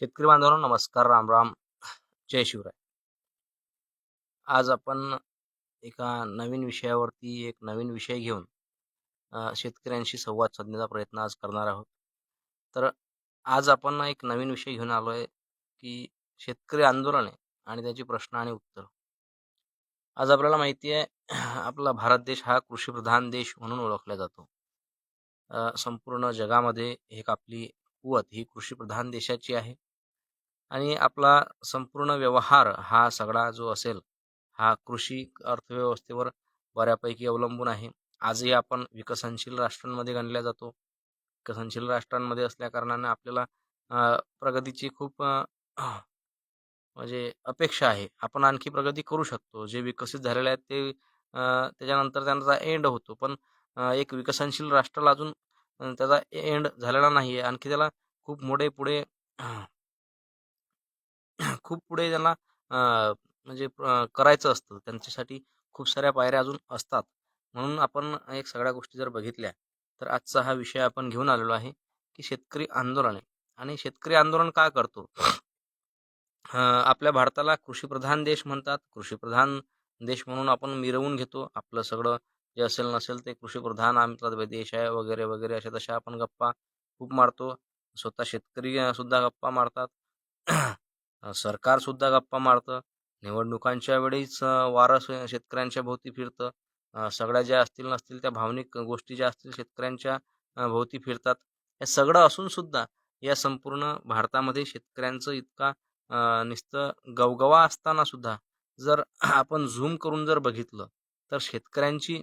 शेतकरी बांधवांनो नमस्कार राम राम. जय शिवराय. आज आपण एका नवीन विषयावरती एक नवीन विषय घेऊन शेतकऱ्यांशी संवाद साधण्याचा प्रयत्न आज करणार आहोत. तर आज आपण एक नवीन विषय घेऊन आलो आहे की शेतकरी आंदोलने आणि त्याची प्रश्न आणि उत्तर. आज आपल्याला माहिती आहे आपला भारत देश हा कृषीप्रधान देश म्हणून ओळखला जातो. संपूर्ण जगामध्ये एक आपली कुवत ही कृषीप्रधान देशाची आहे. आणि आपला संपूर्ण व्यवहार हा सगळा जो असेल हा कृषी अर्थव्यवस्थेवर बऱ्यापैकी अवलंबून आहे. आजही आपण विकसनशील राष्ट्रांमध्ये गणल्या जातो. विकसनशील राष्ट्रांमध्ये असल्याकारणानं आपल्याला प्रगतीची खूप म्हणजे अपेक्षा आहे. आपण आणखी प्रगती करू शकतो. जे विकसित झालेले आहेत ते त्याच्यानंतर त्यांचा एंड होतो. पण एक विकसनशील राष्ट्राला अजून त्याचा एंड झालेला नाही आहे आणखी त्याला खूप मोठे पुढे खूप पुढे त्यांना म्हणजे करायचं असतं. त्यांच्यासाठी खूप साऱ्या पायऱ्या अजून असतात. म्हणून आपण एक सगळ्या गोष्टी जर बघितल्या तर आजचा हा विषय आपण घेऊन आलेलो आहे की शेतकरी आंदोलन आहे. आणि शेतकरी आंदोलन का करतो? आपल्या भारताला कृषीप्रधान देश म्हणतात. कृषीप्रधान देश म्हणून आपण मिरवून घेतो. आपलं सगळं जे असेल नसेल ते कृषीप्रधान आमचा देश आहे वगैरे वगैरे अशा तशा आपण गप्पा खूप मारतो. स्वतः शेतकरी सुद्धा गप्पा मारतात. सरकारसुद्धा गप्पा मारतं. निवडणुकांच्या वेळीच वारं शेतकऱ्यांच्या भोवती फिरतं. सगळ्या ज्या असतील नसतील त्या भावनिक गोष्टी ज्या असतील शेतकऱ्यांच्या भोवती फिरतात. हे सगळं असूनसुद्धा या संपूर्ण भारतामध्ये शेतकऱ्यांचं इतका निस्त नुसतं गवगवा असताना सुद्धा जर आपण झूम करून जर बघितलं तर शेतकऱ्यांची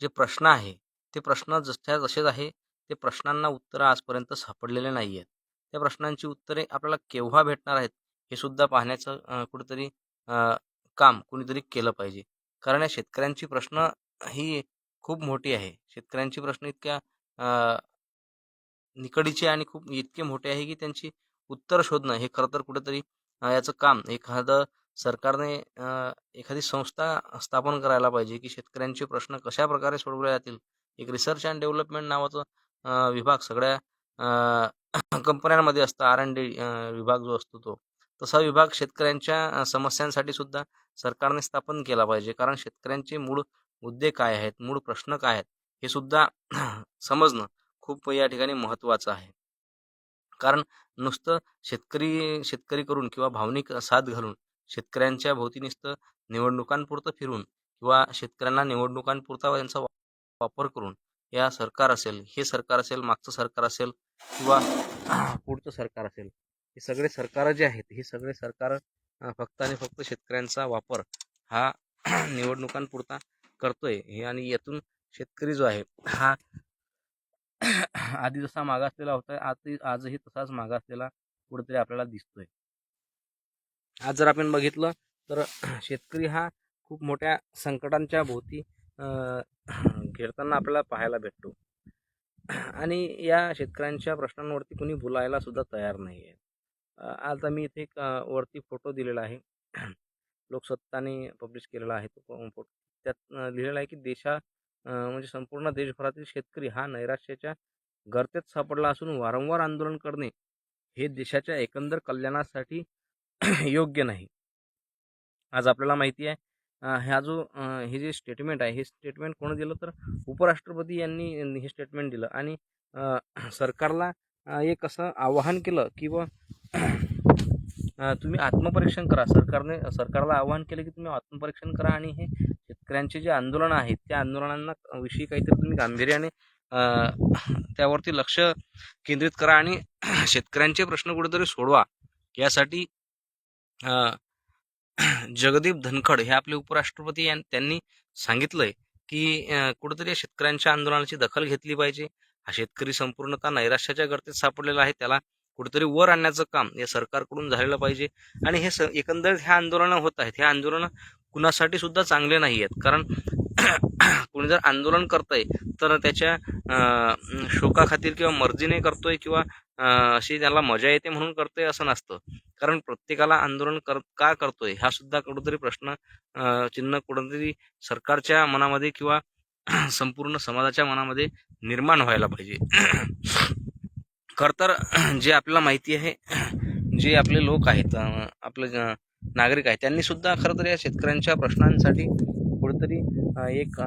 जे प्रश्न आहे ते प्रश्न जसच्या जसेच आहे ते प्रश्नांना उत्तरं आजपर्यंत सापडलेले नाही आहेत त्या प्रश्नांची उत्तरे आपल्याला केव्हा भेटणार आहेत हे सुद्धा पाहण्याचं कुठेतरी काम कुणीतरी केलं पाहिजे. कारण या शेतकऱ्यांची प्रश्न ही खूप मोठी आहे. शेतकऱ्यांची प्रश्न इतक्या निकडीचे आणि खूप इतके मोठे आहे की त्यांची उत्तर शोधणं हे खरं तर कुठेतरी याचं काम एखादं सरकारने एखादी संस्था स्थापन करायला पाहिजे की शेतकऱ्यांचे प्रश्न कशा प्रकारे सोडवले जातील. एक रिसर्च अँड डेव्हलपमेंट नावाचा विभाग सगळ्या कंपन्यांमध्ये असतं आर एन डी विभाग जो असतो तो. तसा विभाग शेतकऱ्यांच्या समस्यांसाठी सुद्धा सरकारने स्थापन केला पाहिजे. कारण शेतकऱ्यांचे मूळ मुद्दे काय आहेत मूळ प्रश्न काय आहेत हे सुद्धा समजणं खूप या ठिकाणी महत्त्वाचं आहे. कारण नुसतं शेतकरी शेतकरी करून किंवा भावनिक साथ घालून शेतकऱ्यांच्या भोवती नुसतं निवडणुकांपुरतं फिरून किंवा शेतकऱ्यांना निवडणुकांपुरता यांचा वापर करून या सरकार असेल हे सरकार असेल मागचं सरकार असेल किंवा पुढचं सरकार असेल हे सगळे सरकार जे आहेत हे सगळे सरकार फक्त आणि फक्त शेतकऱ्यांचा वापर हा निवडणुकांपुरता करतोय. हे आणि यातून शेतकरी जो आहे हा आधी जसा मागासलेला होता आज आजही तसाच मागासलेला कुठेतरी आपल्याला दिसतोय. आज जर आपण बघितलं तर शेतकरी हा खूप मोठ्या संकटांच्या भोवती घेरताना आपल्याला पाहायला भेटतो. आणि या शेतकऱ्यांच्या प्रश्नांवरती कुणी बोलायला सुद्धा तयार नाही आहे आज आम्ही इथे एक वरती फोटो दिलेला आहे. लोकसत्ताने पब्लिश केलेला आहे तो फोटो. त्यात लिहिलेला आहे की देशा म्हणजे संपूर्ण देशभरातील शेतकरी हा नैराश्याच्या गर्तेत सापडला असून वारंवार आंदोलन करणे हे देशाच्या एकंदर कल्याणासाठी योग्य नाही. आज आपल्याला माहिती आहे ह्या जो हे जे स्टेटमेंट आहे हे स्टेटमेंट कोणी दिलं तर उपराष्ट्रपती यांनी हे स्टेटमेंट दिलं. आणि सरकारला एक असं आवाहन केलं की व तुम्ही आत्मपरीक्षण करा. सरकारने सरकारला आवाहन केलं की तुम्ही आत्मपरीक्षण करा आणि हे शेतकऱ्यांचे जे आंदोलन आहेत त्या आंदोलनांना विषयी काहीतरी तुम्ही गांभीर्याने त्यावरती लक्ष केंद्रित करा आणि शेतकऱ्यांचे प्रश्न कुठेतरी सोडवा. यासाठी जगदीप धनखड हे आपले उपराष्ट्रपती त्यांनी सांगितलंय की कुठेतरी या शेतकऱ्यांच्या आंदोलनाची दखल घेतली पाहिजे. हा शेतकरी संपूर्णतः नैराश्याच्या गर्तेत सापडलेला आहे. त्याला कुठेतरी वर आणण्याचं काम या सरकारकडून झालेलं पाहिजे. आणि हे स एकंदरीत ह्या आंदोलनं होत आहेत. हे आंदोलनं कुणासाठी सुद्धा चांगले नाही आहेत. कारण कोणी जर आंदोलन करतंय तर त्याच्या शोकाखातीर किंवा मर्जीने करतोय किंवा अशी त्याला मजा येते म्हणून करतोय असं नसतं. कारण प्रत्येकाला आंदोलन कर का करतोय? हा सुद्धा कुठंतरी प्रश्न चिन्ह कुठंतरी सरकारच्या मनामध्ये किंवा संपूर्ण समाजाच्या मनामध्ये निर्माण व्हायला पाहिजे. खरं तर जे आपल्याला माहिती आहे जे आपले लोक आहेत आपले ज- नागरिक आहेत त्यांनी सुद्धा खरं तर या शेतकऱ्यांच्या प्रश्नांसाठी कुठेतरी एक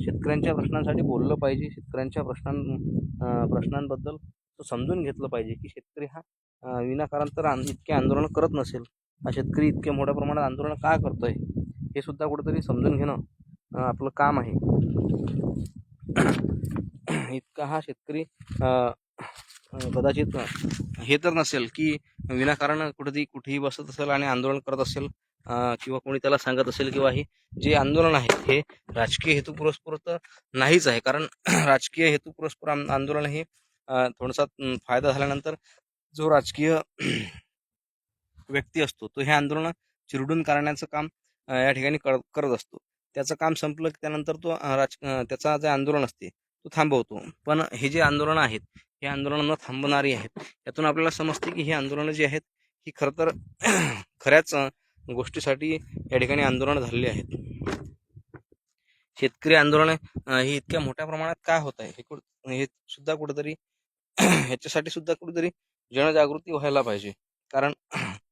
शेतकऱ्यांच्या प्रश्नांसाठी बोललं पाहिजे. शेतकऱ्यांच्या प्रश्नां प्रश्नांबद्दल तो समजून घेतलं पाहिजे की शेतकरी हा विनाकारण तर आंद- इतके आंदोलन करत नसेल. हा शेतकरी इतक्या मोठ्या प्रमाणात आंदोलन का करतोय? हे सुद्धा कुठेतरी समजून घेणं आपलं काम आहे. इतका हा शेतकरी कदाचित हे तर नसेल की विनाकारण कुठेतरी कुठेही बसत असेल आणि आंदोलन करत असेल. किंवा कोणी त्याला सांगत असेल किंवा हे जे आंदोलन आहे हे राजकीय हेतुपुरस्पर तर नाहीच आहे. कारण राजकीय हेतुपुरस्पर आंदोलन हे थोडासा फायदा झाल्यानंतर जो राजकीय व्यक्ती असतो तो हे आंदोलन चिरडून करण्याचं काम या ठिकाणी कर करत असतो. त्याचं काम संपलं की त्यानंतर तो राज त्याचा जे आंदोलन असते तो थांबवतो. पण हे जे आंदोलनं आहेत हे आंदोलनं न थांबणारी आहेत यातून आपल्याला समजते की ही आंदोलनं जी आहेत ही खरं तर खऱ्याच गोष्टीसाठी या ठिकाणी आंदोलनं झालेली आहेत. शेतकरी आंदोलन ही इतक्या मोठ्या प्रमाणात का होत आहे? हे कुठ हे सुद्धा कुठेतरी ह्याच्यासाठी सुद्धा कुठेतरी जनजागृती व्हायला पाहिजे. कारण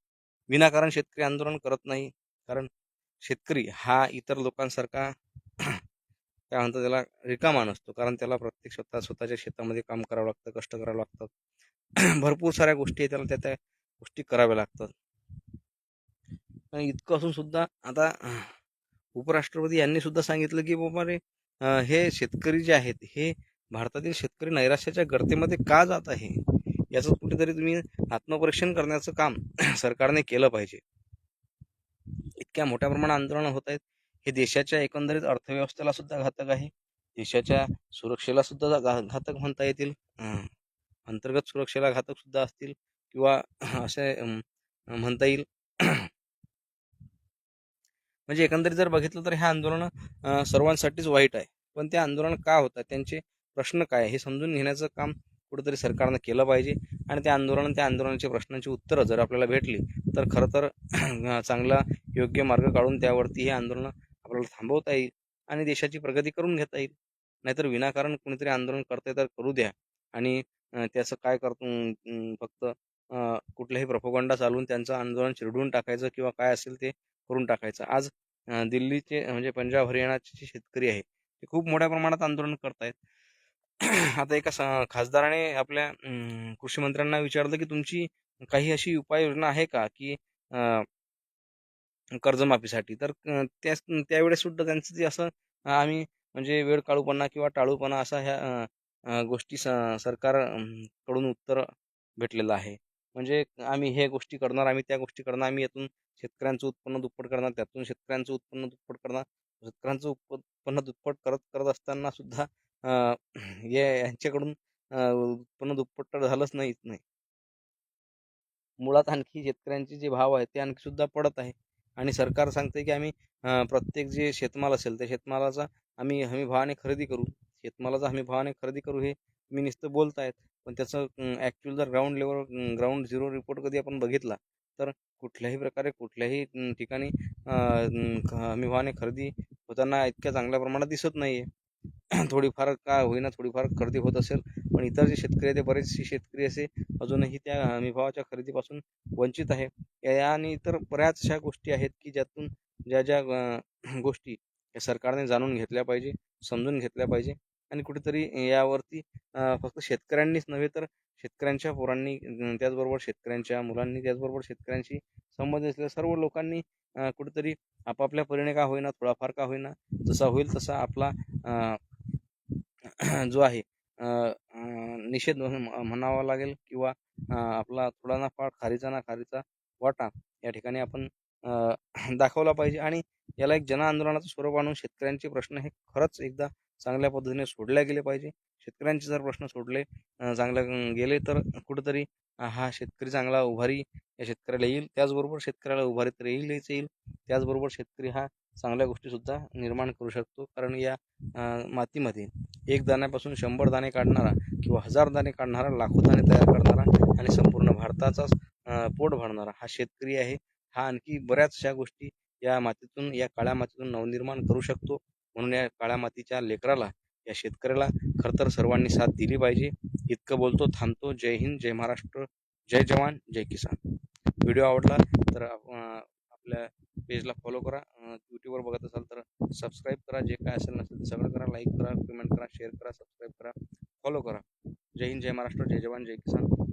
विनाकारण शेतकरी आंदोलन करत नाही. कारण शेतकरी हा इतर लोकांसारखा काय म्हणतात त्याला रिकामा नसतो. कारण त्याला प्रत्येक स्वतः स्वतःच्या शेतामध्ये काम करावं लागतं कष्ट करावं लागतं. भरपूर साऱ्या गोष्टी आहेत त्याला त्या त्या गोष्टी कराव्या लागतात. इतकं असून सुद्धा आता उपराष्ट्रपती यांनी सुद्धा सांगितलं की बाबा रे हे शेतकरी जे आहेत हे भारतातील शेतकरी नैराश्याच्या गर्तेमध्ये का जात आहे? याचं कुठेतरी तुम्ही आत्मपरीक्षण करण्याचं काम सरकारने केलं पाहिजे. इतक्या मोठ्या प्रमाणात आंदोलनं होत आहेत. हे देशाच्या एकंदरीत अर्थव्यवस्थेला सुद्धा घातक आहे. देशाच्या सुरक्षेला सुद्धा घातक म्हणता येतील. अंतर्गत सुरक्षेला घातक सुद्धा असतील किंवा असे म्हणता येईल. म्हणजे एकंदरीत जर बघितलं तर हे आंदोलन सर्वांसाठीच वाईट आहे. पण ते आंदोलन का होत? आहे त्यांचे प्रश्न काय आहे? हे समजून घेण्याचं काम कुठेतरी सरकारनं केलं पाहिजे. आणि त्या आंदोलन त्या आंदोलनाच्या प्रश्नांची उत्तरं जर आपल्याला भेटली तर खरं तर चांगला योग्य मार्ग काढून त्यावरती हे आंदोलन आपल्याला थांबवता येईल आणि देशाची प्रगती करून घेता येईल. नाहीतर विनाकारण कोणीतरी आंदोलन करते तर करू द्या. आणि त्याचं काय करतो फक्त कुठलाही प्रफोगंडा चालवून त्यांचं आंदोलन चिरडून टाकायचं किंवा काय असेल ते करून टाकायचं. आज दिल्लीचे म्हणजे पंजाब हरियाणाचे जे शेतकरी आहे ते खूप मोठ्या प्रमाणात आंदोलन करत आहेत आता एका खासदाराने आपल्या कृषीमंत्र्यांना कृषी मंत्र्यांना विचारलं की तुमची काही अशी उपाययोजना आहे का की कर्जमाफीसाठी? तर त्या त्यावेळेस सुद्धा त्यांचं जे असं आम्ही म्हणजे वेळ काळूपणा किंवा टाळूपणा असा ह्या गोष्टी स सरकारकडून उत्तर भेटलेलं आहे. म्हणजे आम्ही हे गोष्टी करणार आम्ही त्या गोष्टी करणार आम्ही यातून शेतकऱ्यांचं उत्पन्न दुप्पट करणार त्यातून शेतकऱ्यांचं उत्पन्न दुप्पट करणार. शेतकऱ्यांचं उत्पन्न दुप्पट करत करत असताना सुद्धा यांच्याकडून उत्पन्न दुप्पट तर झालंच नाहीच नाही. मुळात आणखी शेतकऱ्यांचे जे भाव आहेत ते आणखी सुद्धा पडत आहे. आणि सरकार सांगते की आम्ही प्रत्येक जे शेतमाल असेल त्या शेतमालाचा आम्ही हमी भावाने खरेदी करू. शेतमालाचा हमी भावाने खरेदी करू हे मी नुसतं आहेत पण त्याचं ॲक्च्युअल जर ground level ground zero report कधी आपण बघितला तर कुठल्याही प्रकारे कुठल्याही ठिकाणी हमी भावाने खरेदी होताना इतक्या चांगल्या प्रमाणात दिसत नाही आहे थोडीफार का होईना थोडीफार खरेदी होत असेल पण इतर जे शेतकरी आहे ते बरेचसे शेतकरी असे अजूनही त्या हमी भावाच्या खरेदीपासून वंचित आहे. या आणि इतर बऱ्याचशा गोष्टी आहेत की ज्यातून ज्या ज्या गोष्टी या सरकारने जाणून घेतल्या पाहिजे समजून घेतल्या पाहिजे. आणि कुठेतरी यावरती फक्त शेतकऱ्यांनीच नव्हे तर शेतकऱ्यांच्या पोरांनी त्याचबरोबर शेतकऱ्यांच्या मुलांनी त्याचबरोबर शेतकऱ्यांशी संबंध असलेल्या सर्व लोकांनी कुठेतरी आपापल्या परीने का होईना थोडाफार का होईना जसा होईल तसा आपला जो आहे निषेध म्हणून म्हणावा लागेल किंवा आपला थोडा ना फार खारीचा ना खारीचा वाटा या ठिकाणी आपण दाखवला पाहिजे. आणि याला एक जन आंदोलनाचं स्वरूप आणून शेतकऱ्यांचे प्रश्न हे खरंच एकदा चांगल्या पद्धतीने सोडल्या गेले पाहिजे. शेतकऱ्यांचे जर प्रश्न सोडले चांगल्या गेले तर कुठंतरी हा शेतकरी चांगला उभारी या शेतकऱ्याला येईल. त्याचबरोबर शेतकऱ्याला उभारी तर येईलच येईल. त्याचबरोबर शेतकरी हा चांगल्या गोष्टीसुद्धा निर्माण करू शकतो. कारण या मातीमध्ये एक दाण्यापासून शंभर दाणे काढणारा किंवा हजार दाणे काढणारा लाखो दाणे तयार करणारा आणि संपूर्ण भारताचाच पोट भरणारा हा शेतकरी आहे. हा आणखी बऱ्याचशा गोष्टी या मातीतून या काळ्या मातीतून नवनिर्माण करू शकतो. म्हणून या काळ्या मातीच्या लेकराला या शेतकऱ्याला खरं तर सर्वांनी साथ दिली पाहिजे. इतकं बोलतो थांबतो. जय हिंद जय महाराष्ट्र जय जवान जय किसान. व्हिडिओ आवडला तर आपल्या पेजला फॉलो करा. यूट्यूबवर बघत असाल तर सबस्क्राईब करा. जे काय असेल नसेल ते सगळं करा. लाईक करा कमेंट करा शेअर करा सबस्क्राईब करा. फॉलो करा. जय हिंद जय महाराष्ट्र जय जवान जय किसान.